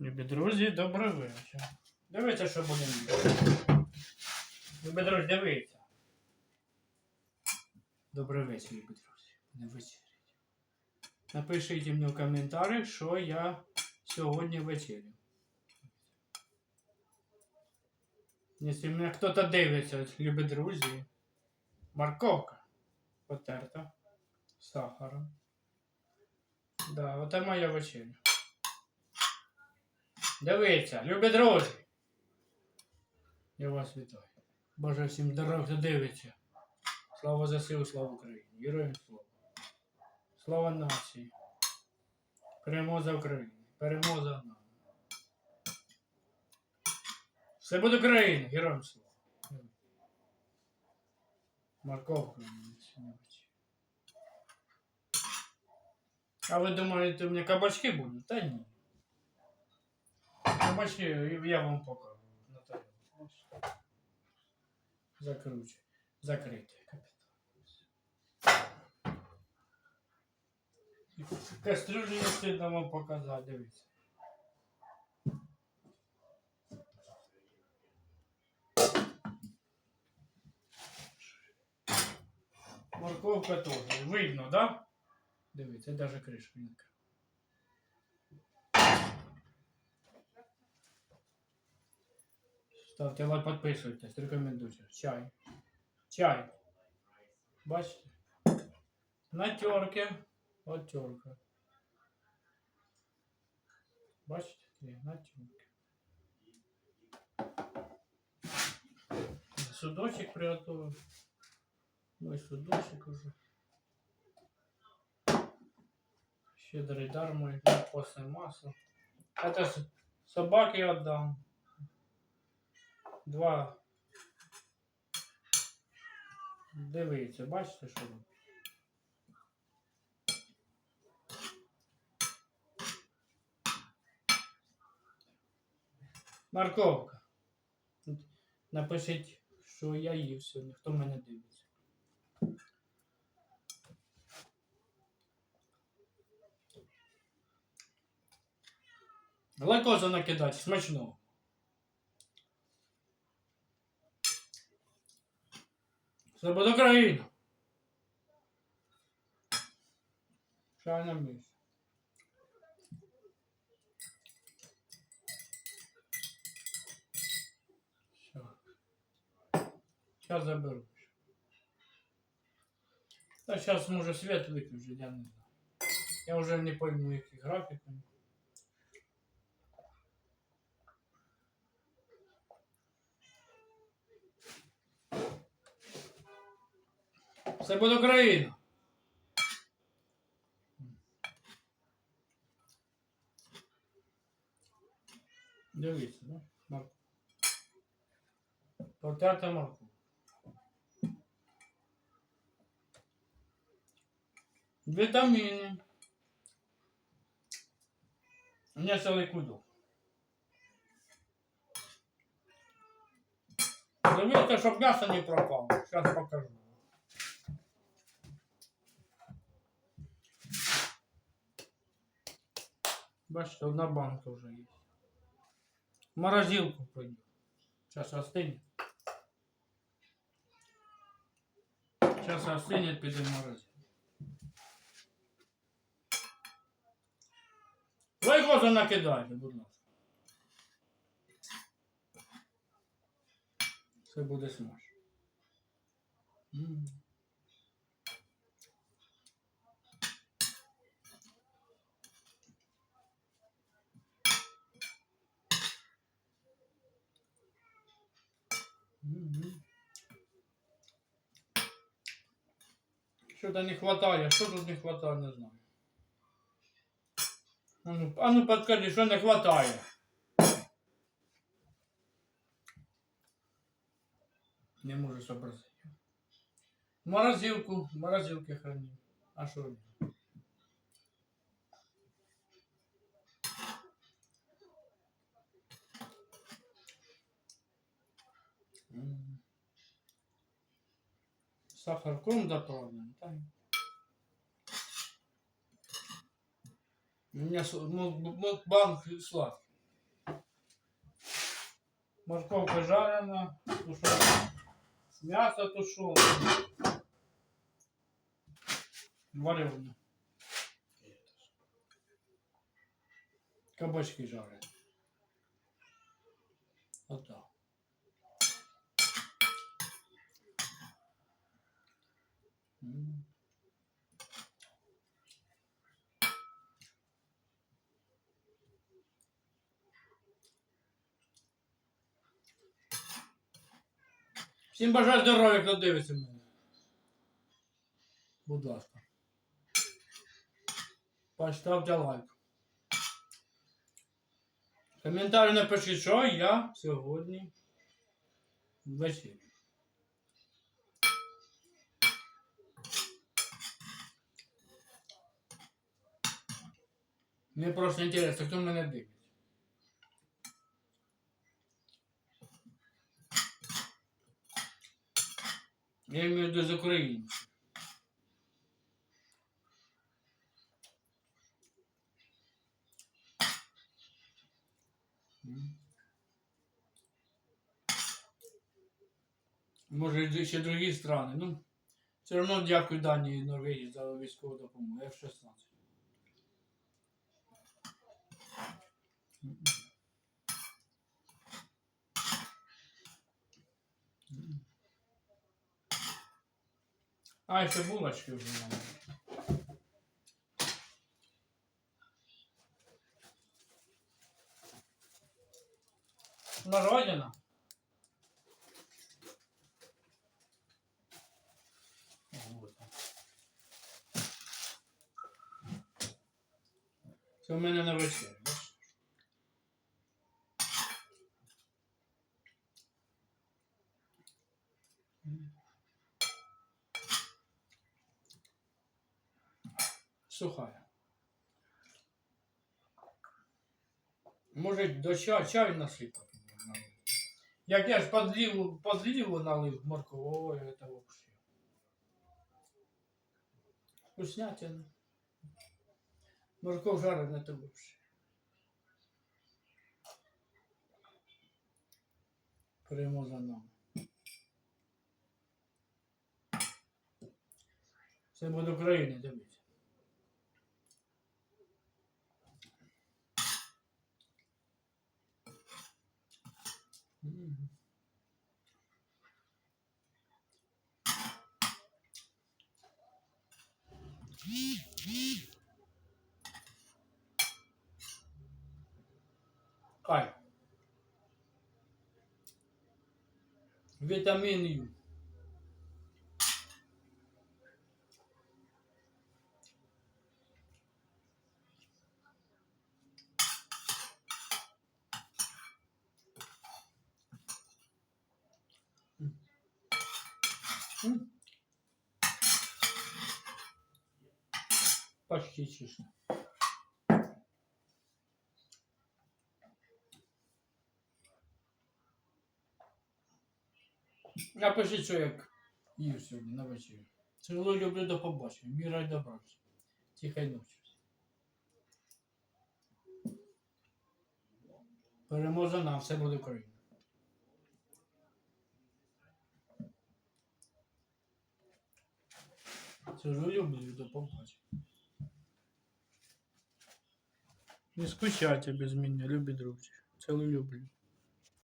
Любі друзі, добрий вечір. Дивіться, що будемо. Любі друзі, дивіться. Добрий вечір, любі друзі. Не вечерять. Напишіть мені в коментарях, що я сьогодні вечерю. Якщо мене хтось дивиться, любі друзі, морковка потерта сахаром. Да, оце моя вечеря. Дивіться, любі друзі. Я вас вітаю. Боже всім здоров, дивиться. Слава ЗСУ, слава Україні. Героям слава. Слава нації. Перемога Україні. Перемога за нами. Все буде Україна, героям слава. Морковка мені. А ви думаєте, у мене кабачки будуть? Та ні. Кабачки я вам покажу. Закручу. Закрите. Кастрюлю не стидно вам показати, дивіться. Морковка теж. Видно, да? Дивіться, навіть кришка не Ставте лайк, підписуйтесь, рекомендуйте. Чай. Чай. Бачите? На терке. От терка. Бачите? На терке. Судочек приготовил. Мой судочек уже. Щедрый дар мой, постное масло. Это с- собаке отдам. Два. Дивіться, бачите, що? Морковка. Напишіть, що я їв сьогодні, хто мене дивиться. Глайкозу накидати, смачного. Це буде Україна. Чайна місць. Все. Сейчас заберу. Да сейчас може свет выключить, я не знаю. Я уже не пойму, який графік. Це буде Україна. Дивіться, да? Марко. Потерта морку. Вітаміни. Целый кудок. Дивіться, щоб м'ясо не пропало. Сейчас покажу. Бачите, одна банка вже є. Морозилку пойду. Сейчас остынет. Сейчас остынет, піде в морозилку. Лайкозу накидайте, будь ласка. Це буде смаж. Что-то не хватает. Что тут не хватает, не знаю. А ну, а ну подскажи, что не хватает? Не можу сообразить. Морозилку, в морозилке храним. А что? М. Сахарком дополнен. Да? У меня банк сладкий. Морковка жарена, тушеная. мясо тушеное, вареное. Кабачки жареные. Вот так. Всім бажаю здоров'я, хто дивиться мене. Будь ласка. Поставте лайк. Коментарі напишіть, що я сьогодні ввечері. Мені просто інтересно, хто мене дивиться. Я имею в виду з України. Може, ще другі страни. Ну, все одно дякую Данії і Норвегії за військову допомогу. F-16. А, ще булочки вже мали. Народина. Це в мене на бачиш? М. Сухая. Може до чаю, чаю насипати. можна. Як я ж подліву, подліву налив моркову, ой, это вообще. Вкуснятина. Морков жареный это вообще. Прямо за нами. Це буде України, дивіться. Cai. Vitamina Почти чисто. Напишіть, що як їв сьогодні на вечері. Цілую люблю до побачення. Міра й добра. Тихай ночі. Переможе нам, все буде Україна. Цілую люблю до побачення. Не скучайте без мене, любі друзі. Цілую люблю.